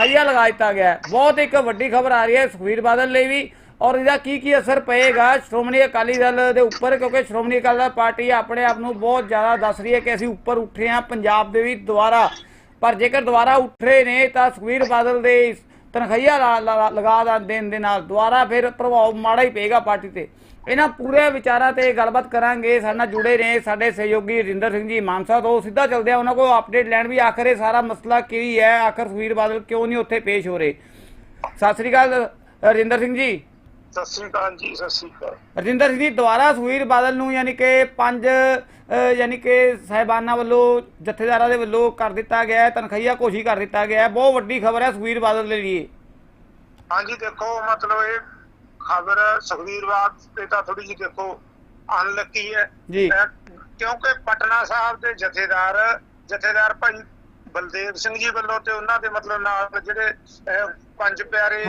ਤਨਖਾਹੀਆ ਲਗਾ ਦਿੱਤਾ ਗਿਆ ਬਹੁਤ ਇੱਕ ਵੱਡੀ ਖਬਰ ਆ ਰਹੀ ਹੈ ਸੁਖਬੀਰ ਬਾਦਲ ਲਈ ਵੀ। ਔਰ ਇਹਦਾ ਕੀ ਕੀ ਅਸਰ ਪਏਗਾ? ਸ਼੍ਰੋਮਣੀ ਅਕਾਲੀ ਦਲ ਦੇ ਉੱਪਰ, ਕਿਉਂਕਿ ਸ਼੍ਰੋਮਣੀ ਅਕਾਲੀ ਦਲ ਪਾਰਟੀ ਆਪਣੇ ਆਪ ਨੂੰ ਬਹੁਤ ਜ਼ਿਆਦਾ ਦੱਸ ਰਹੀ ਹੈ ਕਿ ਅਸੀਂ ਉੱਪਰ ਉੱਠੇ ਹਾਂ, ਪੰਜਾਬ ਦੇ ਵੀ ਦੁਬਾਰਾ। ਪਰ ਜੇਕਰ ਦੁਬਾਰਾ ਉੱਠ ਰਹੇ ਨੇ, ਤਾਂ ਸੁਖਬੀਰ ਬਾਦਲ ਦੇ ਤਨਖਈਆ ਲਾ- ਲਗਾ ਦੇਣ ਦੇ ਨਾਲ ਦੁਬਾਰਾ ਫਿਰ ਪ੍ਰਭਾਵ ਮਾੜਾ ਹੀ ਪਏਗਾ ਪਾਰਟੀ ਤੇ। ਇਹਨਾਂ ਪੂਰੇ ਵਿਚਾਰਾਂ ਤੇ ਗੱਲਬਾਤ ਕਰਾਂਗੇ ਸਾਡੇ ਨਾਲ ਜੁੜੇ ਨੇ ਸਾਡੇ ਸਹਿਯੋਗੀ ਰਿੰਦਰ ਸਿੰਘ ਜੀ ਮਾਨਸਾ ਤੋਂ ਸਿੱਧਾ ਚੱਲਦੇ ਆ ਉਹਨਾਂ ਕੋਲ ਅਪਡੇਟ ਲੈਣ ਵੀ ਆਖਰ ਇਹ ਸਾਰਾ ਮਸਲਾ ਕੀ ਹੈ ਆਖਰ ਸੁਖਬੀਰ ਬਾਦਲ ਕਿਉਂ ਨਹੀਂ ਉੱਥੇ ਪੇਸ਼ ਹੋ ਰਹੇ? ਸਤਿ ਸ੍ਰੀ ਅਕਾਲ ਰਿੰਦਰ ਸਿੰਘ ਜੀ। ਸਤਿ ਸ੍ਰੀ ਅਕਾਲ ਜੀ ਸਤਿ ਸ੍ਰੀ ਅਕਾਲ। ਰਜਿੰਦਰ ਸਿੰਘ ਜੀ ਦੁਬਾਰਾ ਸੁਖਬੀਰ ਬਾਦਲ ਨੂੰ ਯਾਨੀ ਕਿ ਪੰਜ ਯਾਨੀ ਕਿ ਸਹਿਬਾਨਾਂ ਵੱਲੋਂ ਜਥੇਦਾਰਾਂ ਦੇ ਵੱਲੋਂ ਕਰ ਦਿੱਤਾ ਗਿਆ ਹੈ ਤਨਖਾਹੀਆ ਘੋਸ਼ਿਤ ਕਰ ਦਿੱਤਾ ਗਿਆ ਹੈ ਬਹੁਤ ਵੱਡੀ ਖਬਰ ਹੈ ਸੁਖਬੀਰ ਬਾਦਲ ਦੇ ਲਈ। ਹਾਂਜੀ ਦੇਖੋ ਮਤਲਬ ਇਹ ਖਬਰ ਸੁਖਵੀਰ ਬਾਦ ਤੇ ਤਾਂ ਥੋੜੀ ਜਿਹੀ ਦੇਖੋ ਅਨਲੱਕੀ ਹੈ। ਕਿਉਂਕਿ ਪਟਨਾ ਸਾਹਿਬ ਦੇ ਜਥੇਦਾਰ ਜਥੇਦਾਰ ਭਾਈ ਬਲਦੇਵ ਸਿੰਘ ਜੀ ਵੱਲੋਂ ਤੇ ਉਹਨਾਂ ਦੇ ਮਤਲਬ ਨਾਲ ਜਿਹੜੇ ਪੰਜ ਪਿਆਰੇ।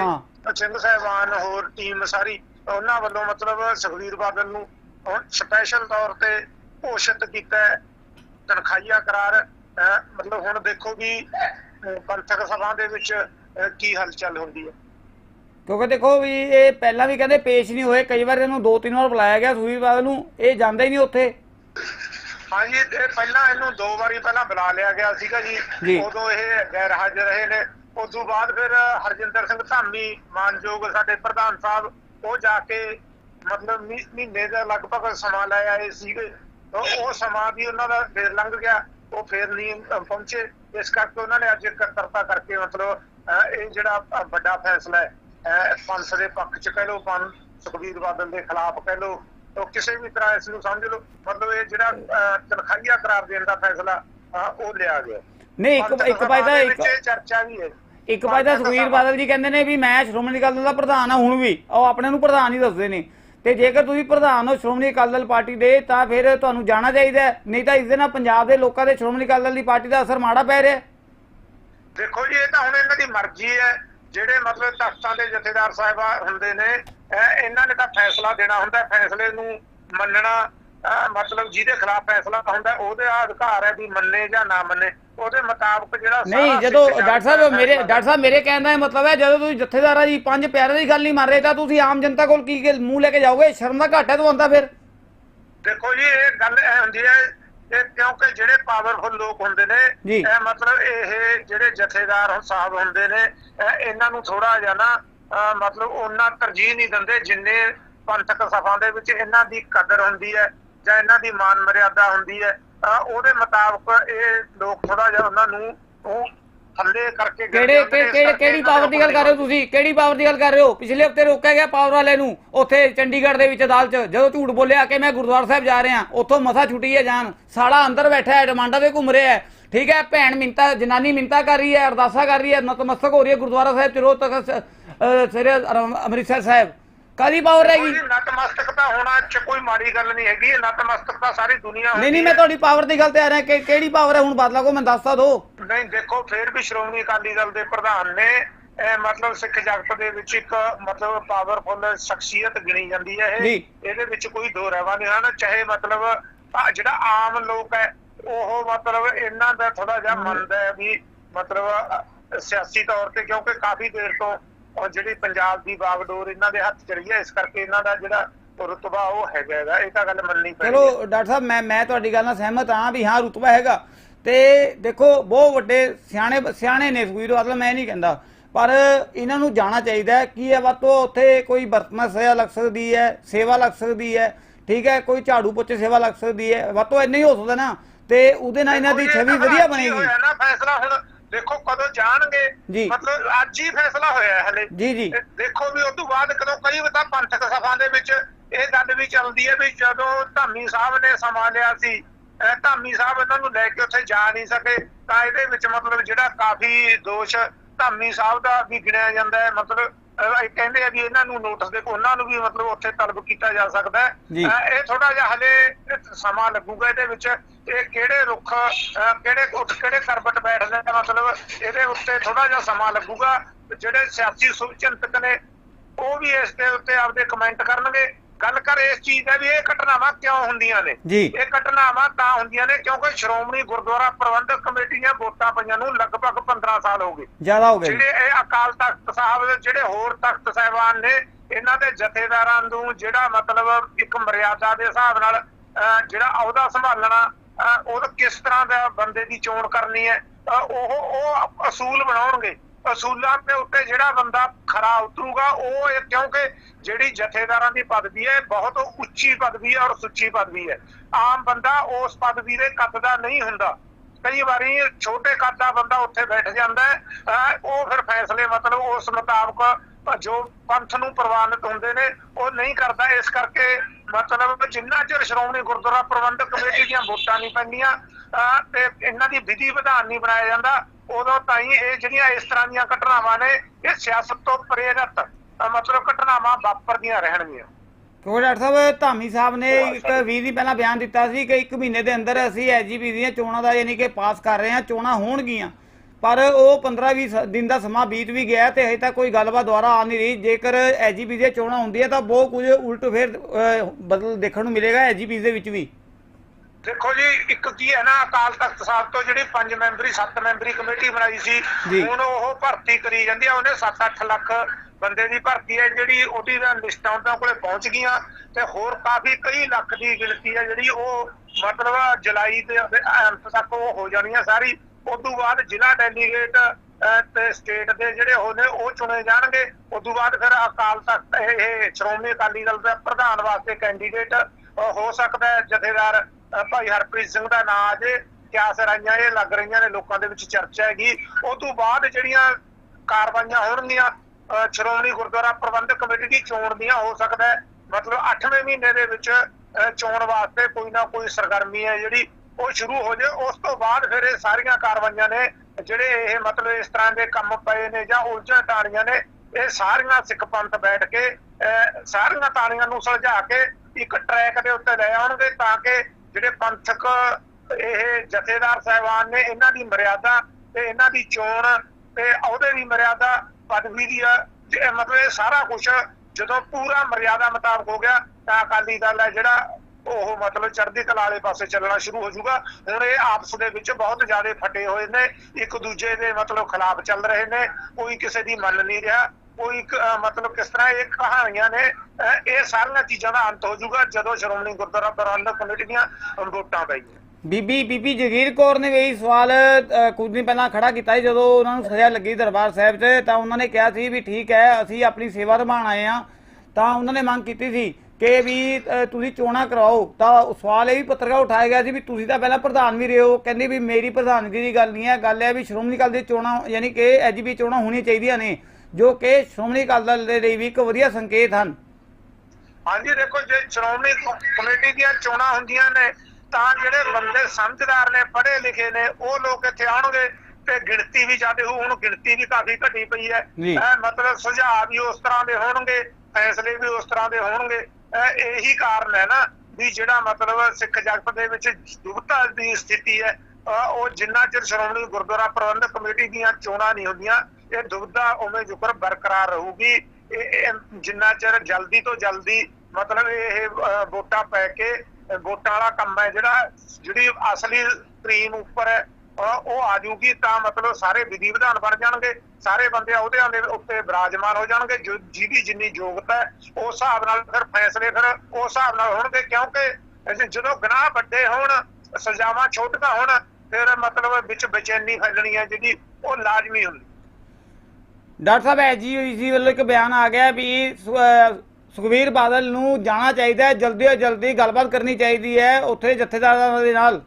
ਸਿੰਘ ਸਾਹਿਬਾਨ ਹੋਰ ਟੀਮ ਸਾਰੀ ਉਹਨਾਂ ਵੱਲੋਂ ਮਤਲਬ ਸੁਖਵੀਰ ਬਾਦਲ ਨੂੰ ਹੁਣ ਸਪੈਸ਼ਲ ਤੌਰ ਤੇ ਘੋਸ਼ਿਤ ਕੀਤਾ ਤਨਖਾਹੀਆ ਕਰਾਰ ਮਤਲਬ ਹੁਣ ਦੇਖੋ ਵੀ ਪੰਥਕ ਸਭਾ ਦੇ ਵਿੱਚ ਕੀ ਹਲਚਲ ਹੁੰਦੀ ਹੈ। ਕਿਉਂਕਿ ਦੇਖੋ ਵੀ ਇਹ ਪਹਿਲਾਂ ਵੀ ਕਹਿੰਦੇ ਪੇਸ਼ ਨਹੀਂ ਹੋਏ ਕਈ ਵਾਰ ਇਹਨੂੰ ਦੋ ਤਿੰਨ ਵਾਰ ਬੁਲਾਇਆ ਗਿਆ ਬਾਦਲ ਨੂੰ ਇਹ ਜਾਂਦਾ ਹੀ ਨਹੀਂ ਉੱਥੇ। ਹਾਂਜੀ ਇਹ ਪਹਿਲਾਂ ਇਹਨੂੰ ਦੋ ਵਾਰੀ ਪਹਿਲਾਂ ਬੁਲਾ ਲਿਆ ਗਿਆ ਸੀਗਾ ਜੀ। ਉਦੋਂ ਇਹ ਗੈਰ ਹਾਜ਼ਰ ਰਹੇ ਨੇ। ਉਸ ਤੋਂ ਬਾਅਦ ਫਿਰ ਹਰਜਿੰਦਰ ਸਿੰਘ ਧਾਮੀ ਮਾਨਯੋਗ ਸਾਡੇ ਪ੍ਰਧਾਨ ਸਾਹਿਬ ਉਹ ਜਾ ਕੇ ਮਤਲਬ ਮਹੀ- ਮਹੀਨੇ ਦਾ ਲਗਭਗ ਸਮਾਂ ਲੈ ਆਏ ਸੀਗੇ। ਉਹ ਸਮਾਂ ਵੀ ਉਹਨਾਂ ਦਾ ਫਿਰ ਲੰਘ ਗਿਆ ਉਹ ਫਿਰ ਨਹੀਂ ਪਹੁੰਚੇ। ਇਸ ਕਰਕੇ ਉਹਨਾਂ ਨੇ ਅੱਜ ਇਕੱਤਰਤਾ ਕਰਕੇ ਮਤਲਬ ਇਹ ਜਿਹੜਾ ਵੱਡਾ ਫੈਸਲਾ ਹੈ ਪੰਥ ਦੇ ਪੱਖ ਚ ਕਹਿ ਲਓ ਪੰਥ ਸੁਖਬੀਰ ਬਾਦਲ ਦੇ ਖਿਲਾਫ ਕਹਿ ਲਓ ਉਹ ਕਿਸੇ ਵੀ ਤਰ੍ਹਾਂ ਇਸ ਨੂੰ ਸਮਝ ਲਓ ਮਤਲਬ ਇਹ ਜਿਹੜਾ ਤਨਖਾਹੀਆ ਕਰਾਰ ਦੇਣ ਦਾ ਫੈਸਲਾ ਉਹ ਲਿਆ ਗਿਆ ਨਹੀਂ ਇੱਕ ਇੱਕ ਦੇ ਇੱਕ ਚਰਚਾ ਵੀ ਹੈ ਇੱਕ ਤਾਂ ਸੁਖਬੀਰ ਬਾਦਲ ਜੀ ਕਹਿੰਦੇ ਨੇ ਵੀ ਮੈਂ ਸ਼੍ਰੋਮਣੀ ਅਕਾਲੀ ਦਲ ਦਾ ਪ੍ਰਧਾਨ ਹਾਂ ਹੁਣ ਵੀ ਉਹ ਆਪਣੇ ਨੂੰ ਪ੍ਰਧਾਨ ਹੀ ਦੱਸਦੇ ਨੇ ਤੇ ਜੇਕਰ ਤੁਸੀਂ ਪ੍ਰਧਾਨ ਹੋ ਸ਼੍ਰੋਮਣੀ ਅਕਾਲੀ ਦਲ ਪਾਰਟੀ ਦੇ ਤਾਂ ਫਿਰ ਤੁਹਾਨੂੰ ਜਾਣਾ ਚਾਹੀਦਾ। ਨਹੀਂ ਤਾਂ ਇਸ ਦੇ ਨਾਲ ਪੰਜਾਬ ਦੇ ਲੋਕਾਂ ਦੇ ਸ਼੍ਰੋਮਣੀ ਅਕਾਲੀ ਦਲ ਦੀ ਪਾਰਟੀ ਦਾ ਅਸਰ ਮਾੜਾ ਪੈ ਰਿਹਾ। ਦੇਖੋ ਜੀ ਇਹ ਤਾਂ ਹੁਣ ਇਹਨਾਂ ਦੀ ਮਰਜ਼ੀ ਹੈ ਜਿਹੜੇ ਮਤਲਬ ਤਖਤਾਂ ਦੇ ਜਥੇਦਾਰ ਸਾਹਿਬਾ ਹੁੰਦੇ ਨੇ ਇਹ- ਇਹਨਾਂ ਨੇ ਤਾਂ ਫੈਸਲਾ ਦੇਣਾ ਹੁੰਦਾ ਫੈਸਲੇ ਨੂੰ ਮੰਨਣਾ ਮਤਲਬ ਜਿਹਦੇ ਖਿਲਾਫ ਫੈਸਲਾ ਹੁੰਦਾ ਉਹਦੇ ਆ ਅਧਿਕਾਰ ਹੈ ਵੀ ਮੰਨੇ ਜਾਂ ਨਾ ਮੰਨੇ। ਉਹਦੇ ਮੁਤਾਬਕ ਜਿਹੜਾ ਨਹੀਂ ਜਦੋਂ ਡਾਕਟਰ ਸਾਹਿਬ ਮੇਰੇ ਡਾਕਟਰ ਸਾਹਿਬ ਮੇਰੇ ਕਹਿਣ ਦਾ ਮਤਲਬ ਹੈ ਜਦੋਂ ਤੁਸੀਂ ਜਥੇਦਾਰਾਂ ਦੀ ਪੰਜ ਪਿਆਰਿਆਂ ਦੀ ਗੱਲ ਨਹੀਂ ਮੰਨ ਰਹੇ ਤਾਂ ਤੁਸੀਂ ਆਮ ਜਨਤਾ ਕੋਲ ਕੀ ਮੂੰਹ ਲੈ ਕੇ ਜਾਓਗੇ? ਸ਼ਰਮ ਦਾ ਘਾਟਾ ਤੁਹਾਨੂੰ ਆਉਂਦਾ ਫਿਰ। ਦੇਖੋ ਜੀ ਇਹ ਗੱਲ ਹੁੰਦੀ ਹੈ ਇਹ ਕਿਉਂਕਿ ਜਿਹੜੇ ਪਾਵਰਫੁਲ ਲੋਕ ਹੁੰਦੇ ਨੇ। ਇਹ ਮਤਲਬ ਇਹ ਜਿਹੜੇ ਜਥੇਦਾਰ ਸਾਹਿਬ ਹੁੰਦੇ ਨੇ ਇਹ ਇਹਨਾਂ ਨੂੰ ਥੋੜਾ ਜਿਹਾ ਨਾ ਮਤਲਬ ਉਹਨਾਂ ਤਰਜੀਹ ਨਹੀਂ ਦਿੰਦੇ ਜਿੰਨੇ ਪੰਥਕ ਸਭਾ ਦੇ ਵਿੱਚ ਇਹਨਾਂ ਦੀ ਕਦਰ ਹੁੰਦੀ ਹੈ ਜਾਂ ਇਹਨਾਂ ਦੀ ਮਾਨ ਮਰਿਆਦਾ ਹੁੰਦੀ ਹੈ ਉਹਦੇ ਮੁਤਾਬਕ ਇਹ ਲੋਕ ਥੋੜਾ ਜਿਹਾ ਉਹਨਾਂ ਨੂੰ ਉਹ ਥੱਲੇ ਕਰਕੇ ਕਿਹੜੇ ਕਿਹੜੇ ਕਿਹੜੀ ਪਾਵਰ ਦੀ ਗੱਲ ਕਰ ਰਹੇ ਹੋ ਤੁਸੀਂ? ਕਿਹੜੀ ਪਾਵਰ ਦੀ ਗੱਲ ਕਰ ਰਹੇ ਹੋ? ਪਿਛਲੇ ਹਫ਼ਤੇ ਰੋਕਿਆ ਗਿਆ ਪਾਵਰ ਵਾਲੇ ਨੂੰ ਉੱਥੇ ਚੰਡੀਗੜ੍ਹ ਦੇ ਵਿੱਚ ਅਦਾਲਤ 'ਚ। ਜਦੋਂ ਝੂਠ ਬੋਲਿਆ ਕਿ ਮੈਂ ਗੁਰਦੁਆਰਾ ਸਾਹਿਬ ਜਾ ਰਿਹਾ ਉੱਥੋਂ ਮਸਾ ਛੁੱਟੀ ਹੈ ਜਾਨ। ਸਾਲਾ ਅੰਦਰ ਬੈਠਾ ਹੈ ਡਿਮਾਂਡਾਂ ਤੇ ਘੁੰਮ ਰਿਹਾ ਹੈ। ਠੀਕ ਹੈ ਭੈਣ ਮਿੰਤਾ ਜਨਾਨੀ ਮਿੰਤਾ ਕਰ ਰਹੀ ਹੈ ਅਰਦਾਸਾ ਕਰ ਰਹੀ ਹੈ ਨਤਮਸਤਕ ਹੋ ਰਹੀ ਹੈ ਗੁਰਦੁਆਰਾ ਸਾਹਿਬ ਚ ਰੋਜ਼ ਤੱਕ ਸਵੇਰੇ ਅੰਮ੍ਰਿਤਸਰ ਸਾਹਿਬ। ਕਾਦੀ ਪਾਵਰ ਕੋਈ ਹੈਗੀ ਨਤਮਸਤਕ ਤਾਂ ਹੋਣਾ ਚ ਕੋਈ ਮਾੜੀ ਗੱਲ ਨਹੀਂ ਹੈਗੀ ਇਹ ਨਤਮਸਤਕ ਤਾਂ ਸਾਰੀ ਦੁਨੀਆ ਨਹੀਂ ਨਹੀਂ ਮੈਂ। ਤੁਹਾਡੀ ਪਾਵਰ ਦੀ ਗੱਲ ਤੇ ਆ ਰਿਹਾ ਕਿ ਕਿਹੜੀ ਪਾਵਰ ਹੈ ਹੁਣ ਬਾਦਲਾ ਕੋ ਮੈਂ ਦੱਸਤਾ ਦੋ ਨਹੀਂ ਦੇਖੋ ਫਿਰ ਵੀ ਸ਼੍ਰੋਮਣੀ ਅਕਾਲੀ ਦਲ ਦੇ ਪ੍ਰਧਾਨ ਨੇ ਇਹ ਮਤਲਬ ਸਿੱਖ ਜਗਤ ਦੇ ਵਿੱਚ ਇੱਕ ਮਤਲਬ ਪਾਵਰਫੁਲ ਸ਼ਖਸੀਅਤ ਗਿਣੀ ਜਾਂਦੀ ਹੈ। ਇਹ ਇਹਦੇ ਵਿੱਚ ਕੋਈ ਦੋ ਰਹਿਵਾ ਨਹੀਂ ਹਨ ਚਾਹੇ ਮਤਲਬ ਜਿਹੜਾ ਆਮ ਲੋਕ ਹੈ ਉਹ ਮਤਲਬ ਇਹਨਾਂ ਦਾ ਥੋੜਾ ਜਿਹਾ ਮੰਨਦਾ ਹੈ ਵੀ ਮਤਲਬ ਸਿਆਸੀ ਤੌਰ ਤੇ ਕਿਉਂਕਿ ਕਾਫੀ ਦੇਰ ਤੋਂ ਉਹ ਜਿਹੜੀ ਪੰਜਾਬ ਦੀ ਬਾਗਡੋਰ ਇਹਨਾਂ ਦੇ ਹੱਥ ਚ ਰਹੀ ਹੈ ਇਸ ਕਰਕੇ ਇਹਨਾਂ ਦਾ ਜਿਹੜਾ ਰੁਤਬਾ ਉਹ ਹੈਗਾ ਇਹ ਤਾਂ ਗੱਲ ਮੰਨਣੀ ਪੈਣੀ ਹੈ। ਚਲੋ ਡਾਕਟਰ ਸਾਹਿਬ ਮੈਂ ਮੈਂ ਤੁਹਾਡੀ ਗੱਲ ਨਾਲ ਸਹਿਮਤ ਹਾਂ ਵੀ ਹਾਂ ਰੁਤਬਾ ਹੈਗਾ। ਤੇ ਦੇਖੋ ਬਹੁਤ ਵੱਡੇ ਸਿਆਣੇ ਸਿਆਣੇ ਨੇ ਸੁਖਬੀਰ ਬਾਦਲ ਮੈਂ ਨਹੀਂ ਕਹਿੰਦਾ। ਪਰ ਇਹਨਾਂ ਨੂੰ ਜਾਣਾ ਚਾਹੀਦਾ ਹੈ ਕਿ ਇਹ ਵਾਤੋਂ ਉੱਥੇ ਕੋਈ ਬਰਤਨ ਸੇਵਾ ਲੱਗ ਸਕਦੀ ਹੈ ਸੇਵਾ ਲੱਗ ਸਕਦੀ ਹੈ ਠੀਕ ਹੈ ਕੋਈ ਝਾੜੂ ਪੋਚੇ ਸੇਵਾ ਲੱਗ ਸਕਦੀ ਹੈ ਵਾਤੋਂ ਇੰਨਾ ਹੀ ਹੋ ਸਕਦਾ ਨਾ। ਤੇ ਉਹਦੇ ਨਾਲ ਇਹਨਾਂ ਦੀ ਛਵੀ ਵਧੀਆ ਹੀ ਬਣੇਗੀ। ਨਾ ਫੈਸਲਾ ਹੁਣ ਦੇਖੋ ਕਦੋਂ। ਜਾਣਗੇ। ਮਤਲਬ ਅੱਜ ਹੀ ਫੈਸਲਾ ਹੋਇਆ ਹੈ ਹਲੇ। ਜੀ ਜੀ। ਦੇਖੋ ਵੀ ਉਸ ਤੋਂ ਬਾਅਦ ਕਦੋਂ ਕਈ ਵਾਰ ਪੰਥਕ ਸਭਾ ਦੇ ਵਿੱਚ ਇਹ ਗੱਲ ਵੀ ਚੱਲਦੀ ਹੈ ਵੀ ਜਦੋਂ ਧਾਮੀ ਸਾਹਿਬ ਨੇ ਸਮਾਂ ਲਿਆ ਸੀ ਇਹ ਧਾਮੀ ਸਾਹਿਬ ਇਹਨਾਂ ਨੂੰ ਲੈ ਕੇ ਉੱਥੇ ਜਾ ਨਹੀਂ ਸਕੇ ਤਾਂ ਇਹਦੇ ਵਿੱਚ ਮਤਲਬ ਜਿਹੜਾ ਕਾਫੀ ਦੋਸ਼ ਧਾਮੀ ਸਾਹਿਬ ਦਾ ਵੀ ਗਿਣਿਆ ਜਾਂਦਾ ਹੈ। ਮਤਲਬ ਅਹ ਕਹਿੰਦੇ ਆ ਵੀ ਇਹਨਾਂ ਨੂੰ ਨੋਟਿਸ ਦੇ ਉਹਨਾਂ ਨੂੰ ਵੀ ਮਤਲਬ ਉੱਥੇ ਤਲਬ ਕੀਤਾ ਜਾ ਸਕਦਾ ਹੈ। ਜੀ। ਅਹ ਇਹ ਥੋੜਾ ਜਿਹਾ ਹਲੇ ਸਮਾਂ ਲੱਗੂਗਾ ਇਹਦੇ ਵਿੱਚ। ਇਹ ਕਿਹੜੇ ਰੁੱਖ ਅਹ ਕਿਹੜੇ ਉੱਠ ਕਿਹੜੇ ਕਰਬਟ ਬੈਠਦੇ ਆ ਮਤਲਬ ਇਹਦੇ ਉੱਤੇ ਥੋੜਾ ਜਿਹਾ ਸਮਾਂ ਲੱਗੂਗਾ। ਜਿਹੜੇ ਸਿਆਸੀ ਸੁਚਿੰਤਕ ਨੇ ਉਹ ਵੀ ਇਸ ਦੇ ਉੱਤੇ ਆਪਦੇ ਕਮੈਂਟ ਕਰਨਗੇ। ਗੱਲ ਕਰ ਇਸ ਚੀਜ਼ ਦਾ ਵੀ ਇਹ ਘਟਨਾਵਾਂ ਕਿਉਂ ਹੁੰਦੀਆਂ ਨੇ? ਜੀ। ਇਹ ਘਟਨਾਵਾਂ ਤਾਂ ਹੁੰਦੀਆਂ ਨੇ ਕਿਉਂਕਿ ਸ਼੍ਰੋਮਣੀ ਗੁਰਦੁਆਰਾ ਪ੍ਰਬੰਧਕ ਕਮੇਟੀ ਦੀਆਂ ਵੋਟਾਂ ਪਈਆਂ ਨੂੰ ਲਗਭਗ 15 ਸਾਲ ਹੋ ਗਏ। ਜ਼ਿਆਦਾ ਹੋ ਗਏ। ਜਿਹੜੇ ਇਹ ਅਕਾਲ ਤਖਤ ਸਾਹਿਬ ਦੇ ਜਿਹੜੇ ਹੋਰ ਤਖਤ ਸਾਹਿਬਾਨ ਨੇ ਇਹਨਾਂ ਦੇ ਜਥੇਦਾਰਾਂ ਨੂੰ ਜਿਹੜਾ ਮਤਲਬ ਇੱਕ ਮਰਿਆਦਾ ਦੇ ਹਿਸਾਬ ਨਾਲ ਅਹ, ਜਿਹੜਾ ਅਹੁਦਾ ਸੰਭਾਲਣਾ ਅਹ, ਉਹ ਕਿਸ ਤਰ੍ਹਾਂ ਦਾ ਬੰਦੇ ਦੀ ਚੋਣ ਕਰਨੀ ਹੈ ਅਹ, ਉਹ ਉਹ ਅਸੂਲ ਬਣਾਉਣਗੇ। ਅਸੂਲਾਂ ਦੇ ਉੱਤੇ ਜਿਹੜਾ ਬੰਦਾ ਖਰਾ ਉਤਰੂਗਾ, ਉਹ ਇਹ ਕਿਉਂਕਿ ਜਿਹੜੀ ਜਥੇਦਾਰਾਂ ਦੀ ਪਦਵੀ ਹੈ ਬਹੁਤ ਉੱਚੀ ਪਦਵੀ ਹੈ ਔਰ ਸੁੱਚੀ ਪਦਵੀ ਹੈ। ਆਮ ਬੰਦਾ ਉਸ ਪਦਵੀ ਦੇ ਕੱਦ ਦਾ ਨਹੀਂ ਹੁੰਦਾ। ਕਈ ਵਾਰੀ ਛੋਟੇ ਕੱਦ ਦਾ ਬੰਦਾ ਉੱਥੇ ਬੈਠ ਜਾਂਦਾ ਹੈ ਉਹ ਫਿਰ ਫੈਸਲੇ ਮਤਲਬ ਉਸ ਮੁਤਾਬਕ ਜੋ ਪੰਥ ਨੂੰ ਪ੍ਰਵਾਨਿਤ ਹੁੰਦੇ ਨੇ, ਉਹ ਨਹੀਂ ਕਰਦਾ। ਇਸ ਕਰਕੇ ਮਤਲਬ ਜਿੰਨਾ ਚਿਰ ਸ਼੍ਰੋਮਣੀ ਗੁਰਦੁਆਰਾ ਪ੍ਰਬੰਧਕ ਕਮੇਟੀ ਦੀਆਂ ਵੋਟਾਂ ਨਹੀਂ ਪੈਂਦੀਆਂ, ਅਹ ਤੇ ਇਹਨਾਂ ਦੀ ਵਿਧੀ ਵਿਧਾਨ ਨਹੀਂ ਬਣਾਇਆ ਜਾਂਦਾ ਉਦੋਂ ਤਾਈਂ ਇਹ ਜਿਹੜੀਆਂ ਇਸ ਤਰ੍ਹਾਂ ਦੀਆਂ ਘਟਨਾਵਾਂ ਨੇ ਇਹ ਸਿਆਸਤ ਤੋਂ ਪ੍ਰੇਰਿਤ ਮਤਲਬ ਘਟਨਾਵਾਂ ਵਾਪਰਦੀਆਂ ਰਹਿਣਗੀਆਂ। ਕਿਉਂਕਿ ਡਾਕਟਰ ਸਾਹਿਬ ਧਾਮੀ ਸਾਹਿਬ ਨੇ ਇੱਕ 20 ਦਿਨ ਪਹਿਲਾਂ ਬਿਆਨ ਦਿੱਤਾ ਸੀ ਕਿ ਇੱਕ ਮਹੀਨੇ ਦੇ ਅੰਦਰ ਅਸੀਂ ਐਜੀਪੀ ਦੀਆਂ ਚੋਣਾਂ ਦਾ ਯਾਨੀ ਕਿ ਪਾਸ ਕਰ ਰਹੇ ਹਾਂ ਚੋਣਾਂ ਹੋਣਗੀਆਂ। ਪਰ ਉਹ 15-20 ਦਿਨ ਦਾ ਸਮਾਂ ਬੀਤ ਵੀ ਗਿਆ ਤੇ ਹਜੇ ਤੱਕ ਕੋਈ ਗੱਲਬਾਤ ਦੁਆਰਾ ਆ ਨਹੀਂ ਰਹੀ। ਜੇਕਰ ਐਜੀਪੀ ਦੀਆਂ ਚੋਣਾਂ ਹੁੰਦੀਆਂ ਤਾਂ ਬਹੁਤ ਕੁਝ ਉਲਟ ਫੇਰ ਬਦਲ ਦੇਖਣ ਨੂੰ ਮਿਲੇਗਾ ਐਜੀਪੀ ਦੇ ਵਿੱਚ ਵੀ। ਦੇਖੋ ਜੀ ਇੱਕ ਕੀ ਹੈ ਨਾ ਅਕਾਲ ਤਖਤ ਸਾਹਿਬ ਤੋਂ ਜਿਹੜੀ 5 ਮੈਂਬਰੀ 7 ਮੈਂਬਰੀ ਕਮੇਟੀ ਬਣਾਈ ਸੀ। ਹੁਣ ਉਹ ਭਰਤੀ ਕਰੀ ਜਾਂਦੀ ਆ ਉਹਨੇ 7-8 ਲੱਖ ਬੰਦੇ ਦੀ ਭਰਤੀ ਹੈ ਜਿਹੜੀ ਉਹਦੀ ਦਾ ਲਿਸਟਾਂ ਉਹਨਾਂ ਕੋਲੇ ਪਹੁੰਚ ਗਈਆਂ ਤੇ ਹੋਰ ਕਾਫੀ ਕਈ ਲੱਖ ਦੀ ਗਿਣਤੀ ਹੈ ਜਿਹੜੀ ਉਹ ਮਤਲਬ ਜੁਲਾਈ ਦੇ ਅੰਤ ਤੱਕ ਉਹ ਹੋ ਜਾਣੀਆਂ ਸਾਰੀ ਉਸ ਤੋਂ ਬਾਅਦ ਜ਼ਿਲ੍ਹਾ ਡੈਲੀਗੇਟ ਤੇ ਸਟੇਟ ਦੇ ਜਿਹੜੇ ਨੇ ਉਹ ਚੁਣੇ ਜਾਣਗੇ ਉਸ ਤੋਂ ਬਾਅਦ ਫਿਰ ਅਕਾਲ ਤਖਤ ਇਹ ਸ਼੍ਰੋਮਣੀ ਅਕਾਲੀ ਦਲ ਦਾ ਪ੍ਰਧਾਨ ਵਾਸਤੇ ਕੈਂਡੀਡੇਟ ਹੋ ਸਕਦਾ ਹੈ ਜਥੇਦਾਰ ਭਾਈ ਹਰਪ੍ਰੀਤ ਸਿੰਘ ਦਾ ਨਾਂ ਅਜੇ ਜੇ ਕਿਆਸ ਇਹ ਲੱਗ ਰਹੀਆਂ ਨੇ ਲੋਕਾਂ ਦੇ ਵਿੱਚ ਚਰਚਾ ਹੈਗੀ। ਉਸ ਤੋਂ ਬਾਅਦ ਜਿਹੜੀਆਂ ਕਾਰਵਾਈਆਂ ਹੋਣਗੀਆਂ ਸ਼੍ਰੋਮਣੀ ਗੁਰਦੁਆਰਾ ਪ੍ਰਬੰਧਕ ਕਮੇਟੀ ਦੀ ਚੋਣ ਦੀਆਂ ਹੋ ਸਕਦਾ ਹੈ। ਮਤਲਬ 8ਵੇਂ ਮਹੀਨੇ ਦੇ ਵਿੱਚ ਚੋਣ ਵਾਸਤੇ ਕੋਈ ਨਾ ਕੋਈ ਸਰਗਰਮੀ ਹੈ ਜਿਹੜੀ ਉਹ ਸ਼ੁਰੂ ਹੋ ਜਾਏ ਉਸ ਤੋਂ ਬਾਅਦ ਫਿਰ ਇਹ ਸਾਰੀਆਂ ਕਾਰਵਾਈਆਂ ਨੇ ਜਿਹੜੇ ਇਹ ਮਤਲਬ ਇਸ ਤਰ੍ਹਾਂ ਦੇ ਕੰਮ ਪਏ ਨੇ ਜਾਂ ਉਲਝਣ ਟਾਣੀਆਂ ਨੇ ਇਹ ਸਾਰੀਆਂ ਸਿੱਖ ਪੰਥ ਬੈਠ ਕੇ ਅਹ, ਸਾਰੀਆਂ ਟਾਣੀਆਂ ਨੂੰ ਸੁਲਝਾ ਕੇ ਇੱਕ ਟਰੈਕ ਦੇ ਉੱਤੇ ਲੈ ਆਉਣਗੇ ਤਾਂ ਕਿ ਜਿਹੜੇ ਪੰਥਕ ਇਹ ਜਥੇਦਾਰ ਸਾਹਿਬਾਨ ਨੇ ਇਹਨਾਂ ਦੀ ਮਰਿਆਦਾ ਤੇ ਇਹਨਾਂ ਦੀ ਚੋਣ ਤੇ ਅਹੁਦੇ ਦੀ ਮਰਿਆਦਾ ਪਦਵੀ ਦੀ ਆ, ਮਤਲਬ ਇਹ ਸਾਰਾ ਕੁਝ ਜਦੋਂ ਪੂਰਾ ਮਰਿਆਦਾ ਮੁਤਾਬਕ ਹੋ ਗਿਆ ਤਾਂ ਅਕਾਲੀ ਦਲ ਹੈ ਜਿਹੜਾ ਉਹ ਮਤਲਬ ਚੜ੍ਹਦੀ ਕਲਾ ਵਾਲੇ ਪਾਸੇ ਚੱਲਣਾ ਸ਼ੁਰੂ ਹੋ ਜਾਊਗਾ। ਹੁਣ ਇਹ ਆਪਸ ਦੇ ਵਿੱਚ ਬਹੁਤ ਜ਼ਿਆਦਾ ਫਟੇ ਹੋਏ ਨੇ। ਇੱਕ ਦੂਜੇ ਦੇ ਮਤਲਬ ਖਿਲਾਫ ਚੱਲ ਰਹੇ ਨੇ। ਕੋਈ ਕਿਸੇ ਦੀ ਮੰਨ ਨਹੀਂ ਰਿਹਾ। ਕੋਈ ਮਤਲਬ ਕਿਸ ਤਰ੍ਹਾਂ ਇਹ ਕਹਾਣੀਆਂ ਨੇ ਇਹ ਸਾਰੀਆਂ ਚੀਜ਼ਾਂ ਦਾ ਅੰਤ ਹੋ ਜਾਊਗਾ ਜਦੋਂ ਸ਼੍ਰੋਮਣੀ ਗੁਰਦੁਆਰਾ ਪ੍ਰਬੰਧਕ ਕਮੇਟੀ ਦੀਆਂ ਵੋਟਾਂ ਪੈਣਗੀਆਂ। ਬੀਬੀ ਬੀਬੀ ਜਗੀਰ ਕੌਰ ਨੇ ਵੀ ਇਹੀ ਸਵਾਲ ਕੁਝ ਦਿਨ ਪਹਿਲਾਂ ਖੜਾ ਕੀਤਾ ਸੀ, ਜਦੋਂ ਉਹਨਾਂ ਨੂੰ ਸਜ਼ਾ ਲੱਗੀ ਦਰਬਾਰ ਸਾਹਿਬ 'ਚ, ਤਾਂ ਉਹਨਾਂ ਨੇ ਕਿਹਾ ਸੀ ਵੀ ਠੀਕ ਹੈ, ਅਸੀਂ ਆਪਣੀ ਸੇਵਾ ਨਿਭਾਉਣ ਆਏ ਆ ਤਾਂ ਉਹਨਾਂ ਨੇ ਮੰਗ ਕੀਤੀ ਸੀ ਕਿ ਵੀ ਤੁਸੀਂ ਚੋਣਾਂ ਕਰਾਓ। ਤਾਂ ਸਵਾਲ ਇਹ ਵੀ ਪੱਤਰਕਾਰ ਉਠਾਇਆ ਗਿਆ ਸੀ ਵੀ ਤੁਸੀਂ ਤਾਂ ਪਹਿਲਾਂ ਪ੍ਰਧਾਨ ਵੀ ਰਹੇ ਹੋ, ਕਹਿੰਦੇ ਵੀ ਮੇਰੀ ਪ੍ਰਧਾਨਗੀ ਦੀ ਗੱਲ ਨਹੀਂ ਹੈ। ਗੱਲ ਹੈ ਵੀ ਸ਼੍ਰੋਮਣੀ ਅਕਾਲੀ ਦੀ ਚੋਣਾਂ, ਯਾਨੀ ਕਿ ਐਜੀਪੀ ਚੋਣਾਂ ਹੋਣੀਆਂ ਚਾਹੀਦੀਆਂ ਨੇ। ਜੋ ਕਿ ਸ਼੍ਰੋਮਣੀ ਅਕਾਲੀ ਦਲ ਦੇ ਲਈ ਵੀ ਇੱਕ ਵਧੀਆ ਸੰਕੇਤ ਹਨ। ਹਾਂਜੀ ਦੇਖੋ ਜੇ ਸ਼੍ਰੋਮਣੀ ਕਮੇਟੀ ਦੀਆਂ ਚੋਣਾਂ ਹੁੰਦੀਆਂ ਨੇ ਤਾਂ ਜਿਹੜੇ ਬੰਦੇ ਸਮਝਦਾਰ ਨੇ ਪੜ੍ਹੇ ਲਿਖੇ ਨੇ ਉਹ ਲੋਕ ਇੱਥੇ ਆਉਣਗੇ ਤੇ ਗਿਣਤੀ ਵੀ ਜ਼ਿਆਦਾ ਹੋ ਹੁਣ ਗਿਣਤੀ ਵੀ ਕਾਫੀ ਘਟੀ ਪਈ ਹੈ। ਮਤਲਬ ਸੁਝਾਅ ਵੀ ਉਸ ਤਰ੍ਹਾਂ ਦੇ ਹੋਣਗੇ ਫੈਸਲੇ ਵੀ ਉਸ ਤਰ੍ਹਾਂ ਦੇ ਹੋਣਗੇ। ਇਹ ਇਹੀ ਕਾਰਨ ਹੈ ਨਾ ਵੀ ਜਿਹੜਾ ਮਤਲਬ ਸਿੱਖ ਜਗਤ ਦੇ ਵਿੱਚ ਦੁਬਤਾ ਦੀ ਸਥਿਤੀ ਹੈ ਉਹ ਜਿੰਨਾ ਚਿਰ ਸ਼੍ਰੋਮਣੀ ਗੁਰਦੁਆਰਾ ਪ੍ਰਬੰਧਕ ਕਮੇਟੀ ਦੀਆਂ ਚੋਣਾਂ ਨਹੀਂ ਹੁੰਦੀਆਂ ਇਹ ਦੁਬਦਾ ਉਵੇਂ ਜੁਕਰ ਬਰਕਰਾਰ ਰਹੂਗੀ। ਇਹ ਜਿੰਨਾ ਚਿਰ ਜਲਦੀ ਤੋਂ ਜਲਦੀ ਮਤਲਬ ਇਹ ਵੋਟਾਂ ਪੈ ਕੇ, ਵੋਟਾਂ ਵਾਲਾ ਕੰਮ ਹੈ ਜਿਹੜਾ, ਜਿਹੜੀ ਅਸਲੀ ਸਕਰੀਨ ਉੱਪਰ ਹੈ ਉਹ ਆ ਜੂਗੀ ਤਾਂ ਮਤਲਬ ਸਾਰੇ ਵਿਧੀ ਵਿਧਾਨ ਬਣ ਜਾਣਗੇ। ਸਾਰੇ ਬੰਦੇ ਉਹਦੇ ਦੇ ਉੱਤੇ ਬਿਰਾਜਮਾਨ ਹੋ ਜਾਣਗੇ। ਜਿਹਦੀ ਜਿੰਨੀ ਯੋਗਤਾ ਹੈ, ਉਸ ਹਿਸਾਬ ਨਾਲ ਫਿਰ ਫੈਸਲੇ ਫਿਰ ਉਸ ਹਿਸਾਬ ਨਾਲ ਹੋਣਗੇ। ਕਿਉਂਕਿ ਜਦੋਂ ਗੁਨਾਹ ਵੱਡੇ ਹੋਣ, ਸਜ਼ਾਵਾਂ ਛੋਟੀਆਂ ਹੋਣ, ਫਿਰ ਮਤਲਬ ਵਿੱਚ ਬੇਚੈਨੀ ਫੈਲਣੀ ਹੈ ਜਿਹੜੀ ਉਹ ਲਾਜ਼ਮੀ ਹੁੰਦੀ ਡਾਕਟਰ ਸਾਹਿਬ ਐਜੀਓਸੀ ਵੱਲੋਂ ਇੱਕ ਬਿਆਨ ਆ ਗਿਆ ਵੀ ਸੁ- ਅਹ ਸੁਖਬੀਰ ਬਾਦਲ ਨੂੰ ਜਾਣਾ ਚਾਹੀਦਾ ਹੈ ਜਲਦੀ ਤੋਂ ਜਲਦੀ ਗੱਲਬਾਤ ਕਰਨੀ ਚਾਹੀਦੀ ਹੈ ਉੱਥੇ ਜਥੇਦਾਰਾਂ ਦੇ ਨਾਲ।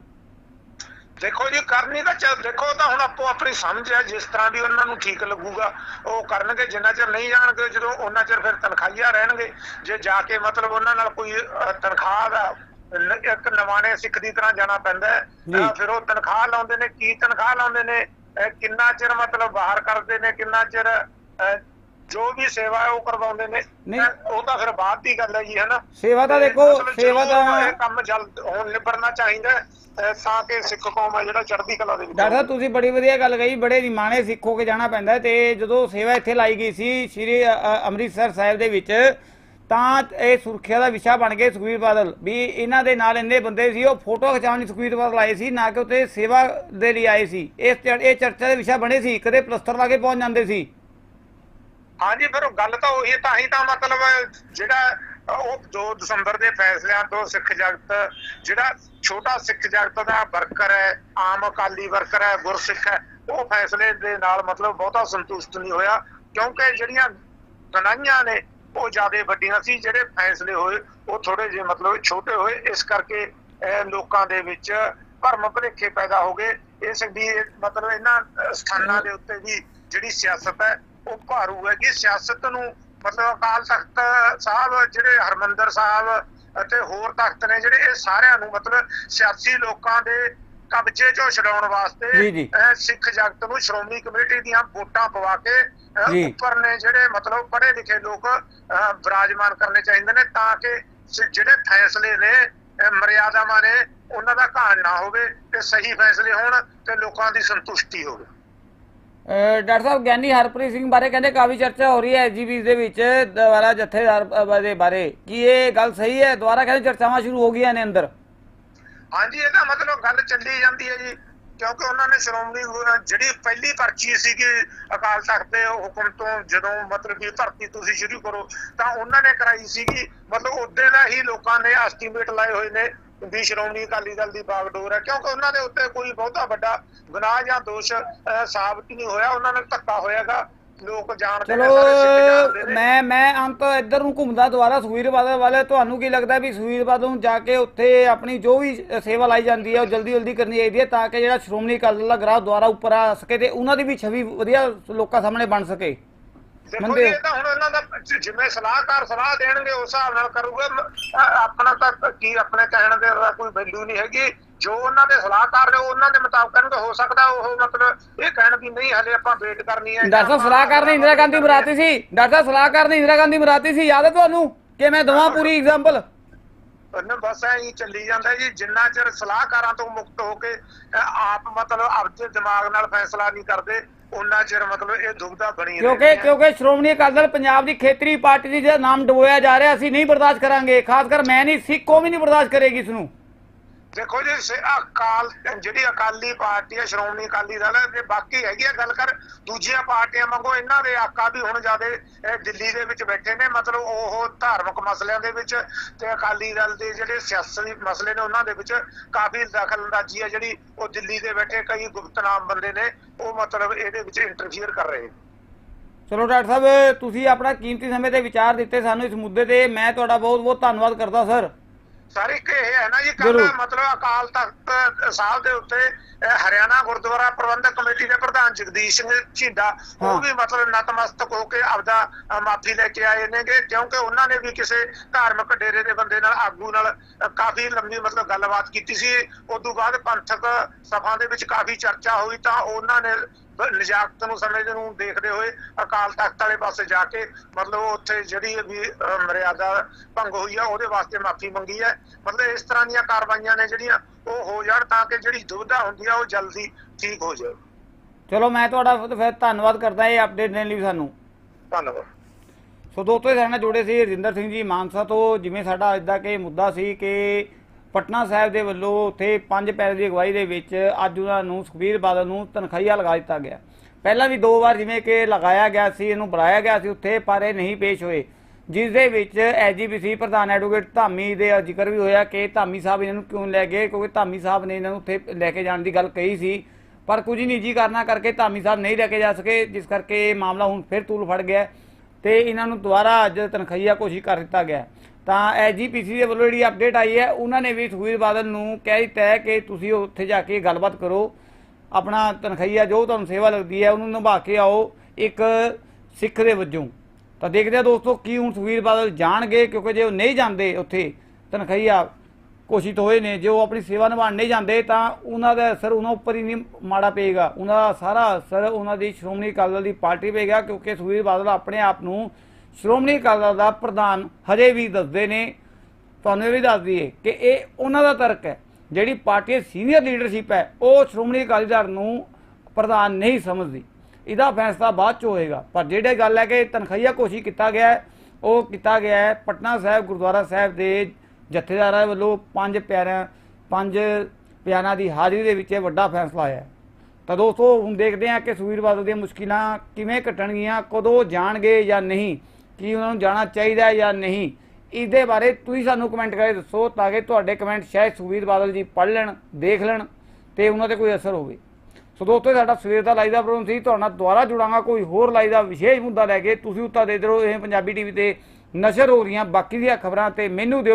ਦੇਖੋ ਜੀ ਕਰਨੀ ਤਾਂ ਚੱਲ ਦੇਖੋ ਤਾਂ ਹੁਣ ਆਪੋ ਆਪਣੀ ਸਮਝ ਹੈ ਜਿਸ ਤਰ੍ਹਾਂ ਦੀ ਉਹਨਾਂ ਨੂੰ ਠੀਕ ਲੱਗੂਗਾ ਉਹ ਕਰਨਗੇ ਜਿੰਨਾ ਚਿਰ ਨਹੀਂ ਜਾਣਗੇ ਜਦੋਂ ਉਹਨਾਂ ਚਿਰ ਫਿਰ ਤਨਖਾਹੀਆ ਰਹਿਣਗੇ। ਜੇ ਜਾ ਕੇ ਮਤਲਬ ਉਹਨਾਂ ਨਾਲ ਕੋਈ ਤਨਖਾਹ ਦਾ ਇੱਕ ਨਵਾਣੇ ਸਿੱਖ ਦੀ ਤਰ੍ਹਾਂ ਜਾਣਾ ਪੈਂਦਾ ਫਿਰ ਉਹ ਤਨਖਾਹ ਲਾਉਂਦੇ ਨੇ ਕੀ ਤਨਖਾਹ ਲਾਉਂਦੇ ਨੇ? ਕਿੰਨਾ ਚਿਰ ਮਤਲਬ ਬਾਹਰ ਕਰਦੇ ਨੇ ਕਿੰਨਾ ਚਿਰ ਜੋ ਵੀ ਸੇਵਾ ਉਹ ਕਰਵਾਉਂਦੇ ਨੇ? ਉਹ ਤਾਂ ਫਿਰ ਬਾਅਦ ਦੀ ਗੱਲ ਹੈ ਜੀ ਹਨਾ ਸੇਵਾ ਤਾਂ ਦੇਖੋ ਸੇਵਾ ਤਾਂ ਇਹ ਕੰਮ ਜਲਦ ਹੁਣ ਨਿਬੜਨਾ ਚਾਹੀਦਾ ਤਾਂ ਕਿ ਸਿੱਖ ਕੌਮ ਹੈ ਜਿਹੜਾ ਚੜ੍ਹਦੀ ਕਲਾ ਦੇ ਵਿੱਚ ਸਾਹਿਬ ਤੁਸੀਂ ਬੜੀ ਵਧੀਆ ਗੱਲ ਕਹੀ ਬੜੇ ਨਿਮਾਣੇ ਸਿੱਖੋ ਕੇ ਜਾਣਾ ਪੈਂਦਾ ਤੇ ਜਦੋਂ ਸੇਵਾ ਇੱਥੇ ਲਾਈ ਗਈ ਸੀ ਸ਼੍ਰੀ ਅੰਮ੍ਰਿਤਸਰ ਸਾਹਿਬ ਦੇ ਵਿੱਚ ਤਾਂ ਇਹ ਸੁਰੱਖਿਆ ਦਾ ਵਿਸ਼ਾ ਬਣ ਗਏ ਸੁਖਬੀਰ ਬਾਦਲ। ਵੀ ਇਹਨਾਂ ਦੇ ਨਾਲ ਇੰਨੇ ਬੰਦੇ ਸੀ, ਉਹ ਫੋਟੋ ਖਿਚਾਉਣ ਲਈ ਸੁਖਬੀਰ ਬਾਦਲ ਆਏ ਸੀ, ਨਾ ਕਿ ਉੱਥੇ ਸੇਵਾ ਦੇ ਲਈ ਆਏ ਸੀ। ਇਸ ਇਹ ਚਰਚਾ ਦੇ ਵਿਸ਼ਾ ਬਣੇ ਸੀ ਕਦੇ ਪਲਸਤਰ ਲਾ ਕੇ ਪਹੁੰਚ ਜਾਂਦੇ ਸੀ। ਹਾਂਜੀ, ਫਿਰ ਉਹ ਗੱਲ ਤਾਂ ਉਹੀ ਤਾਂ ਹੀ ਤਾਂ ਮਤਲਬ ਜਿਹੜਾ ਉਹ 2 ਦਸੰਬਰ ਦੇ ਫੈਸਲਿਆਂ ਤੋਂ ਸਿੱਖ ਜਗਤ, ਜਿਹੜਾ ਛੋਟਾ ਸਿੱਖ ਜਗਤ ਦਾ ਵਰਕਰ ਹੈ, ਆਮ ਅਕਾਲੀ ਵਰਕਰ ਹੈ, ਗੁਰਸਿੱਖ ਹੈ, ਉਹ ਫੈਸਲੇ ਦੇ ਨਾਲ ਮਤਲਬ ਬਹੁਤਾ ਸੰਤੁਸ਼ਟ ਨਹੀਂ ਹੋਇਆ, ਕਿਉਂਕਿ ਜਿਹੜੀਆਂ ਗਨਾਈਆਂ ਨੇ ਉਹ ਜ਼ਿਆਦਾ ਵੱਡੀਆਂ ਸੀ, ਜਿਹੜੇ ਫੈਸਲੇ ਹੋਏ, ਉਹ ਥੋੜੇ ਜਿਹੇ ਮਤਲਬ ਛੋਟੇ ਹੋਏ, ਇਸ ਕਰਕੇ ਲੋਕਾਂ ਦੇ ਵਿੱਚ ਭਰਮ ਭੁਲੇਖੇ ਪੈਦਾ ਹੋ ਗਏ। ਇਸ ਦੀ ਮਤਲਬ ਇਹਨਾਂ ਸਥਾਨਾਂ ਦੇ ਉੱਤੇ ਵੀ ਜਿਹੜੀ ਸਿਆਸਤ ਹੈ, ਉਹ ਭਾਰੂ ਹੈ ਕਿ ਸਿਆਸਤ ਨੂੰ ਮਤਲਬ ਅਕਾਲ ਤਖਤ ਸਾਹਿਬ, ਜਿਹੜੇ ਹਰਮੰਦਰ ਸਾਹਿਬ ਅਤੇ ਹੋਰ ਤਖਤ ਨੇ, ਜਿਹੜੇ ਇਹ ਸਾਰਿਆਂ ਨੂੰ ਮਤਲਬ ਸਿਆਸੀ ਲੋਕਾਂ ਦੇ ਕਬਜ਼ੇ ਚੋਂ ਛਡਾਉਣ ਵਾਸਤੇ ਸਿੱਖ ਜਗਤ ਨੂੰ ਸ਼੍ਰੋਮਣੀ ਕਮੇਟੀ ਦੀਆਂ ਵੋਟਾਂ ਪਵਾ ਕੇ। ਉੱਪਰ ਨੇ ਜਿਹੜੇ ਮਤਲਬ ਪੜ੍ਹੇ ਲਿਖੇ ਲੋਕ ਵਿਰਾਜਮਾਨ ਕਰਨੇ ਚਾਹੀਦੇ ਨੇ ਤਾਂ ਕਿ ਜਿਹੜੇ ਫੈਸਲੇ ਨੇ ਮਰਿਆਦਾਵਾਂ ਨੇ ਉਹਨਾਂ ਦਾ ਘਾਣ ਨਾ ਹੋਵੇ ਤੇ ਸਹੀ ਫੈਸਲੇ ਹੋਣ ਤੇ ਲੋਕਾਂ ਦੀ ਸੰਤੁਸ਼ਟੀ ਹੋਵੇ। ਡਾਕਟਰ ਸਾਹਿਬ ਗਿਆਨੀ ਹਰਪ੍ਰੀਤ ਸਿੰਘ ਬਾਰੇ ਕਹਿੰਦੇ ਕਾਫੀ ਚਰਚਾ ਹੋ ਰਹੀ ਹੈ ਐਜੀਬੀ ਦੇ ਵਿੱਚ ਦੁਆਰਾ ਜਥੇਦਾਰ ਦੇ ਬਾਰੇ। ਕੀ ਇਹ ਗੱਲ ਸਹੀ ਹੈ? ਦੁਆਰਾ ਕਹਿੰਦੇ ਚਰਚਾਵਾਂ ਸ਼ੁਰੂ ਹੋ ਗਈਆਂ ਨੇ ਅੰਦਰ। ਹਾਂਜੀ, ਇਹਦਾ ਮਤਲਬ ਗੱਲ ਚੱਲੀ ਜਾਂਦੀ ਹੈ ਜੀ, ਕਿਉਂਕਿ ਉਹਨਾਂ ਨੇ ਸ਼੍ਰੋਮਣੀ ਜਿਹੜੀ ਪਹਿਲੀ ਪਰਚੀ ਸੀਗੀ ਅਕਾਲ ਤਖਤ ਦੇ ਹੁਕਮ ਤੋਂ ਜਦੋਂ ਮਤਲਬ ਕਿ ਭਰਤੀ ਤੁਸੀਂ ਸ਼ੁਰੂ ਕਰੋ, ਤਾਂ ਉਹਨਾਂ ਨੇ ਕਰਾਈ ਸੀਗੀ। ਮਤਲਬ ਉਹਦੇ ਦਾ ਹੀ ਲੋਕਾਂ ਨੇ ਐਸਟੀਮੇਟ ਲਾਏ ਹੋਏ ਨੇ ਵੀ ਸ਼੍ਰੋਮਣੀ ਅਕਾਲੀ ਦਲ ਦੀ ਬਾਗਡੋਰ ਹੈ, ਕਿਉਂਕਿ ਉਹਨਾਂ ਦੇ ਉੱਤੇ ਕੋਈ ਬਹੁਤਾ ਵੱਡਾ ਗੁਨਾਹ ਜਾਂ ਦੋਸ਼ ਸਾਬਤ ਨਹੀਂ ਹੋਇਆ, ਉਹਨਾਂ ਨੇ ਧੱਕਾ ਹੋਇਆਗਾ। ਲੋਕ ਜਾਣਦੇ ਨੇ ਚਲੋ ਸਾਰੇ ਸਿੱਖ ਜਾਣਦੇ ਨੇ। ਮੈਂ ਮੈਂ ਅੰਤ ਇੱਧਰ ਨੂੰ ਘੁੰਮਦਾ ਦੁਬਾਰਾ ਸੁਖਬੀਰ ਬਾਦਲ ਵਾਲੇ। ਤੁਹਾਨੂੰ ਕੀ ਲੱਗਦਾ ਵੀ ਸੁਖਬੀਰ ਬਾਦਲ ਨੂੰ ਜਾ ਕੇ ਉੱਥੇ ਆਪਣੀ ਜੋ ਵੀ ਸੇਵਾ ਲਾਈ ਜਾਂਦੀ ਹੈ ਉਹ ਜਲਦੀ ਜਲਦੀ ਕਰਨੀ ਚਾਹੀਦੀ ਹੈ ਤਾਂ ਕਿ ਜਿਹੜਾ ਸ਼੍ਰੋਮਣੀ ਅਕਾਲੀ ਦਲ ਦਾ ਗ੍ਰਾਹ ਦੁਆਰਾ ਉੱਪਰ ਆ ਸਕੇ ਤੇ ਉਹਨਾਂ ਦੀ ਵੀ ਛਵੀ ਵਧੀਆ ਲੋਕਾਂ ਸਾਹਮਣੇ ਬਣ ਸਕੇ। ਦੇਖੋ? ਇਹ ਤਾਂ ਹੁਣ ਇਹਨਾਂ ਦਾ ਜਿਵੇਂ ਸਲਾਹਕਾਰ ਸਲਾਹ ਦੇਣਗੇ ਉਸ ਹਿਸਾਬ ਨਾਲ ਕਰੂਗੇ। ਆਪਣਾ ਤਾਂ ਕੀ ਆਪਣੇ ਕਹਿਣ ਦੇ ਦਾ ਕੋਈ ਵੈਲਿਊ ਨਹੀਂ ਹੈਗੀ। ਜੋ ਉਹਨਾਂ ਦੇ ਸਲਾਹਕਾਰ ਨੇ ਉਹ ਉਹਨਾਂ ਦੇ ਮੁਤਾਬਕ ਕਹਿਣਗੇ ਹੋ ਸਕਦਾ ਉਹ ਮਤਲਬ ਇਹ ਕਹਿਣ ਵੀ ਨਹੀਂ ਹਲੇ ਆਪਾਂ ਵੇਟ ਕਰਨੀ ਹੈ। ਸਾਹਿਬ ਸਲਾਹਕਾਰ ਨੇ ਇੰਦਰਾ ਗਾਂਧੀ ਮਰਾਤੀ ਸੀ। ਸਾਹਿਬ ਸਲਾਹਕਾਰ ਨੇ ਇੰਦਰਾ ਗਾਂਧੀ ਮਰਾਤੀ ਸੀ ਯਾਦ ਹੈ ਤੁਹਾਨੂੰ? ਕਿ ਮੈਂ ਦਵਾਂ ਪੂਰੀ ਐਗਜ਼ਾਮਪਲ ਉਹਨੇ ਬਸ ਐਂ ਚੱਲੀ ਜਾਂਦਾ ਜੀ ਜਿੰਨਾ ਚਿਰ ਸਲਾਹਕਾਰਾਂ ਤੋਂ ਮੁਕਤ ਹੋ ਕੇ ਆਪ ਮਤਲਬ ਆਪਦੇ ਦਿਮਾਗ ਨਾਲ ਫੈਸਲਾ ਨਹੀਂ ਕਰਦੇ ਉਹਨਾਂ ਚਿਰ ਮਤਲਬ ਇਹ ਦੁਬਦਾ ਬਣੀ ਕਿਉਂਕਿ। ਕਿਉਂਕਿ ਸ਼੍ਰੋਮਣੀ ਅਕਾਲੀ ਦਲ ਪੰਜਾਬ ਦੀ ਖੇਤਰੀ ਪਾਰਟੀ ਦੀ ਜਿਹੜਾ ਨਾਮ ਡਬੋਇਆ ਜਾ ਰਿਹਾ ਅਸੀਂ ਨਹੀਂ ਬਰਦਾਸ਼ਤ ਕਰਾਂਗੇ ਖਾਸ ਕਰ ਮੈਂ ਨਹੀਂ ਸਿੱਖ ਕੌਮ ਹੀ ਨਹੀਂ ਬਰਦਾਸ਼ਤ ਕਰੇਗੀ ਇਸ ਨੂੰ ਦੇਖੋ ਜੀ ਅਕਾਲ ਜਿਹੜੀ ਅਕਾਲੀ ਪਾਰਟੀ ਹੈ ਸ਼੍ਰੋਮਣੀ ਅਕਾਲੀ ਦਲ ਹੈ, ਤੇ ਬਾਕੀ ਹੈਗੀ ਆ ਗੱਲ ਕਰ ਦੂਜੀਆਂ ਪਾਰਟੀਆਂ ਵਾਂਗੂ ਇਹਨਾਂ ਦੇ ਆਕਾ ਵੀ ਹੁਣ ਜਿਆਦੇ ਦਿੱਲੀ ਦੇ ਵਿੱਚ ਬੈਠੇ ਨੇ ਮਤਲਬ ਉਹ ਧਾਰਮਿਕ ਮਸਲਿਆਂ ਦੇ ਵਿੱਚ ਤੇ ਅਕਾਲੀ ਦਲ ਦੇ ਜਿਹੜੇ ਸਿਆਸੀ ਮਸਲੇ ਨੇ ਉਹਨਾਂ ਦੇ ਵਿੱਚ ਕਾਫੀ ਦਖਲਅੰਦਾਜ਼ੀ ਹੈ ਜਿਹੜੀ ਉਹ ਦਿੱਲੀ ਦੇ ਬੈਠੇ ਕਈ ਗੁਪਤਨਾਮ ਬੰਦੇ ਨੇ ਉਹ ਮਤਲਬ ਇਹਦੇ ਵਿੱਚ ਇੰਟਰਫੀਅਰ ਕਰ ਰਹੇ ਨੇ। ਚਲੋ ਡਾਕਟਰ ਸਾਹਿਬ ਤੁਸੀਂ ਆਪਣਾ ਕੀਮਤੀ ਸਮੇਂ ਤੇ ਵਿਚਾਰ ਦਿੱਤੇ ਸਾਨੂੰ ਇਸ ਮੁੱਦੇ ਤੇ ਮੈਂ ਤੁਹਾਡਾ ਬਹੁਤ ਬਹੁਤ ਧੰਨਵਾਦ ਕਰਦਾ ਸਰ। ਸਰ ਇੱਕ ਇਹ ਹੈ ਨਾ ਜੀ ਕੱਲ। ਮਤਲਬ ਅਕਾਲ ਤਖਤ ਸਾਹਿਬ ਦੇ ਉੱਤੇ ਹਰਿਆਣਾ ਗੁਰਦੁਆਰਾ ਪ੍ਰਬੰਧਕ ਕਮੇਟੀ ਦੇ ਪ੍ਰਧਾਨ ਜਗਦੀਸ਼ ਸਿੰਘ ਝੀਂਡਾ। ਉਹ ਵੀ ਮਤਲਬ ਨਤਮਸਤਕ ਹੋ ਕੇ ਆਪਦਾ ਮਾਫੀ ਲੈ ਕੇ ਆਏ ਨੇਗੇ ਕਿਉਂਕਿ ਉਹਨਾਂ ਨੇ ਵੀ ਕਿਸੇ ਧਾਰਮਿਕ ਡੇਰੇ ਦੇ ਬੰਦੇ ਨਾਲ ਆਗੂ ਨਾਲ ਕਾਫੀ ਲੰਮੀ ਮਤਲਬ ਗੱਲਬਾਤ ਕੀਤੀ ਸੀ ਉਸ ਤੋਂ ਬਾਅਦ ਪੰਥਕ ਸਭਾ ਦੇ ਵਿੱਚ ਕਾਫੀ ਚਰਚਾ ਹੋਈ ਤਾਂ ਉਹਨਾਂ ਨੇ ਨਜਾਕਤ ਨੂੰ ਸਮਝਦੇ ਨੂੰ ਦੇਖਦੇ ਹੋਏ ਅਕਾਲ ਤਖਤ ਵਾਲੇ ਪਾਸੇ ਜਾ ਕੇ ਮਤਲਬ ਉੱਥੇ ਜਿਹੜੀ ਵੀ ਮਰਿਆਦਾ ਭੰਗ ਹੋਈ ਆ ਉਹਦੇ ਵਾਸਤੇ ਮਾਫੀ ਮੰਗੀ ਹੈ। ਮਤਲਬ ਇਸ ਤਰ੍ਹਾਂ ਦੀਆਂ ਕਾਰਵਾਈਆਂ ਨੇ ਜਿਹੜੀਆਂ ਉਹ ਹੋ ਜਾਣ ਤਾਂ ਕਿ ਜਿਹੜੀ ਦੁਬਿਧਾ ਹੁੰਦੀ ਆ ਉਹ ਜਲਦੀ ਠੀਕ ਹੋ ਜਾਏ ਚਲੋ ਮੈਂ ਤੁਹਾਡਾ ਫਿਰ ਫਿਰ ਧੰਨਵਾਦ ਕਰਦਾ ਇਹ ਅਪਡੇਟ ਦੇਣ ਲਈ ਸਾਨੂੰ। ਧੰਨਵਾਦ। ਸੋ ਦੋਸਤੋ ਇਹ ਸਾਡੇ ਨਾਲ ਜੁੜੇ ਸੀ ਰਜਿੰਦਰ ਸਿੰਘ ਜੀ ਮਾਨਸਾ ਤੋਂ ਜਿਵੇਂ ਸਾਡਾ ਅੱਜ ਦਾ ਕਿ ਮੁੱਦਾ ਸੀ ਕਿ ਪਟਨਾ ਸਾਹਿਬ ਦੇ ਵੱਲੋਂ ਉੱਥੇ ਪੰਜ ਪੈਰ ਦੀ ਅਗਵਾਈ ਦੇ ਵਿੱਚ ਅੱਜ ਉਹਨਾਂ ਨੂੰ ਸੁਖਬੀਰ ਬਾਦਲ ਨੂੰ ਤਨਖਾਹੀਆ ਲਗਾ ਦਿੱਤਾ ਗਿਆ। ਪਹਿਲਾਂ ਵੀ ਦੋ ਵਾਰ ਜਿਵੇਂ ਕਿ ਲਗਾਇਆ ਗਿਆ ਸੀ, ਇਹਨੂੰ ਬੁਲਾਇਆ ਗਿਆ ਸੀ ਉੱਥੇ, ਪਰ ਇਹ ਨਹੀਂ ਪੇਸ਼ ਹੋਏ। ਜਿਸ ਦੇ ਵਿੱਚ ਐਜੀਪੀਸੀ ਪ੍ਰਧਾਨ ਐਡਵੋਕੇਟ ਧਾਮੀ ਦੇ ਜ਼ਿਕਰ ਵੀ ਹੋਇਆ ਕਿ ਧਾਮੀ ਸਾਹਿਬ ਇਹਨਾਂ ਨੂੰ ਕਿਉਂ ਲੈ ਗਏ, ਕਿਉਂਕਿ ਧਾਮੀ ਸਾਹਿਬ ਨੇ ਇਹਨਾਂ ਨੂੰ ਉੱਥੇ ਲੈ ਕੇ ਜਾਣ ਦੀ ਗੱਲ ਕਹੀ ਸੀ। ਪਰ ਕੁਝ ਨਿੱਜੀ ਕਾਰਨਾਂ ਕਰਕੇ ਧਾਮੀ ਸਾਹਿਬ ਨਹੀਂ ਲੈ ਕੇ ਜਾ ਸਕੇ, ਜਿਸ ਕਰਕੇ ਇਹ ਮਾਮਲਾ ਹੁਣ ਫਿਰ ਤੂਲ ਫੜ ਗਿਆ। ਤੇ ਇਹਨਾਂ ਨੂੰ ਦੁਬਾਰਾ ਅੱਜ ਤਨਖਈਆ ਘੋਸ਼ਿਤ ਕਰ ਦਿੱਤਾ ਗਿਆ। ਤਾਂ ਐਜੀਪੀਸੀ ਦੇ ਵੱਲੋਂ ਜਿਹੜੀ ਅਪਡੇਟ ਆਈ ਹੈ, ਉਹਨਾਂ ਨੇ ਵੀ ਸੁਖਬੀਰ ਬਾਦਲ ਨੂੰ ਕਹਿ ਦਿੱਤਾ ਹੈ ਕਿ ਤੁਸੀਂ ਉੱਥੇ ਜਾ ਕੇ ਗੱਲਬਾਤ ਕਰੋ। ਆਪਣਾ ਤਨਖਈਆ ਜੋ ਤੁਹਾਨੂੰ ਸੇਵਾ ਲੱਗਦੀ ਹੈ, ਉਹਨੂੰ ਨਿਭਾ ਕੇ ਆਓ ਇੱਕ ਸਿੱਖ ਦੇ ਵਜੋਂ। ਤਾਂ ਦੇਖਦੇ ਆ ਦੋਸਤੋ, ਕੀ ਹੁਣ ਸੁਖਬੀਰ ਬਾਦਲ ਜਾਣਗੇ, ਕਿਉਂਕਿ ਜੇ ਉਹ ਨਹੀਂ ਜਾਂਦੇ ਉੱਥੇ ਤਨਖਈਆ ਘੋਸ਼ਿਤ ਹੋਏ ਨੇ, ਜੇ ਉਹ ਆਪਣੀ ਸੇਵਾ ਨਿਭਾਉਣ ਨਹੀਂ ਜਾਂਦੇ ਤਾਂ ਉਹਨਾਂ ਦਾ ਅਸਰ ਉਹਨਾਂ ਉੱਪਰ ਹੀ ਨਹੀਂ ਮਾੜਾ ਪਏਗਾ। ਉਹਨਾਂ ਦਾ ਸਾਰਾ ਅਸਰ ਉਹਨਾਂ ਦੀ ਸ਼੍ਰੋਮਣੀ ਅਕਾਲੀ ਦਲ ਦੀ ਪਾਰਟੀ ਪਏਗਾ ਕਿਉਂਕਿ ਸੁਖਬੀਰ ਬਾਦਲ ਆਪਣੇ ਆਪ ਨੂੰ ਸ਼੍ਰੋਮਣੀ ਅਕਾਲੀ ਦਲ ਦਾ ਪ੍ਰਧਾਨ ਹਜੇ ਵੀ ਦੱਸਦੇ ਨੇ। ਤੁਹਾਨੂੰ ਇਹ ਵੀ ਦੱਸ ਦਈਏ ਕਿ ਇਹ ਉਹਨਾਂ ਦਾ ਤਰਕ ਹੈ। ਜਿਹੜੀ ਪਾਰਟੀ ਸੀਨੀਅਰ ਲੀਡਰਸ਼ਿਪ ਹੈ, ਉਹ ਸ਼੍ਰੋਮਣੀ ਅਕਾਲੀ ਦਲ ਨੂੰ ਪ੍ਰਧਾਨ ਨਹੀਂ ਸਮਝਦੀ। ਇਹਦਾ ਫੈਸਲਾ ਬਾਅਦ ਚ ਹੋਏਗਾ। ਪਰ ਜਿਹੜੇ ਗੱਲ ਹੈ ਕਿ ਤਨਖਾਹੀਆ ਘੋਸ਼ਿਤ ਕੀਤਾ ਗਿਆ ਉਹ ਕੀਤਾ ਗਿਆ ਹੈ। ਪਟਨਾ ਸਾਹਿਬ, ਗੁਰਦੁਆਰਾ ਸਾਹਿਬ ਦੇ ਜਥੇਦਾਰਾਂ ਵੱਲੋਂ ਪੰਜ ਪਿਆਰਿਆਂ ਪੰਜ ਪਿਆਰਿਆਂ ਦੀ ਹਾਜ਼ਰੀ ਦੇ ਵਿੱਚ ਇਹ ਵੱਡਾ ਫੈਸਲਾ ਆਇਆ। ਤਾਂ ਦੋਸਤੋ, ਹੁਣ ਦੇਖਦੇ ਹਾਂ ਕਿ ਸੁਖਬੀਰ ਬਾਦਲ ਦੀਆਂ ਮੁਸ਼ਕਿਲਾਂ ਕਿਵੇਂ ਕੱਟਣਗੀਆਂ ਕਦੋਂ ਜਾਣਗੇ ਜਾਂ ਨਹੀਂ, ਕੀ ਉਹਨਾਂ ਨੂੰ ਜਾਣਾ ਚਾਹੀਦਾ ਜਾਂ ਨਹੀਂ। ਇਹਦੇ ਬਾਰੇ ਤੁਸੀਂ ਸਾਨੂੰ ਕਮੈਂਟ ਕਰਕੇ ਦੱਸੋ ਤਾਂ ਕਿ ਤੁਹਾਡੇ ਕਮੈਂਟ ਸ਼ਾਇਦ ਸੁਖਬੀਰ ਬਾਦਲ ਜੀ ਪੜ੍ਹ ਲੈਣ, ਦੇਖ ਲੈਣ ਤੇ ਉਹਨਾਂ ਤੇ ਕੋਈ ਅਸਰ ਹੋਵੇ। ਸੋ ਦੋਸਤੋ ਸਾਡਾ ਸਵੇਰ ਦਾ ਲਾਈਵ ਦਾ ਪ੍ਰੋਗਰਾਮ ਸੀ। ਤੁਹਾਡਾ ਨਾਲ ਦੁਬਾਰਾ ਜੁੜਾਂਗਾ, ਕੋਈ ਹੋਰ ਲਾਈਵ ਦਾ ਵਿਸ਼ੇਸ਼ ਮੁੱਦਾ ਲੈ ਕੇ। ਤੁਸੀਂ ਉੱਤਾ ਦੇ ਦਿਓ, ਇਹ ਪੰਜਾਬੀ ਟੀਵੀ ਤੇ ਨਸ਼ਰ ਹੋ ਰਹੀਆਂ ਬਾਕੀ ਦੀਆਂ ਖਬਰਾਂ ਤੇ ਮੈਨੂੰ ਦਿਓ।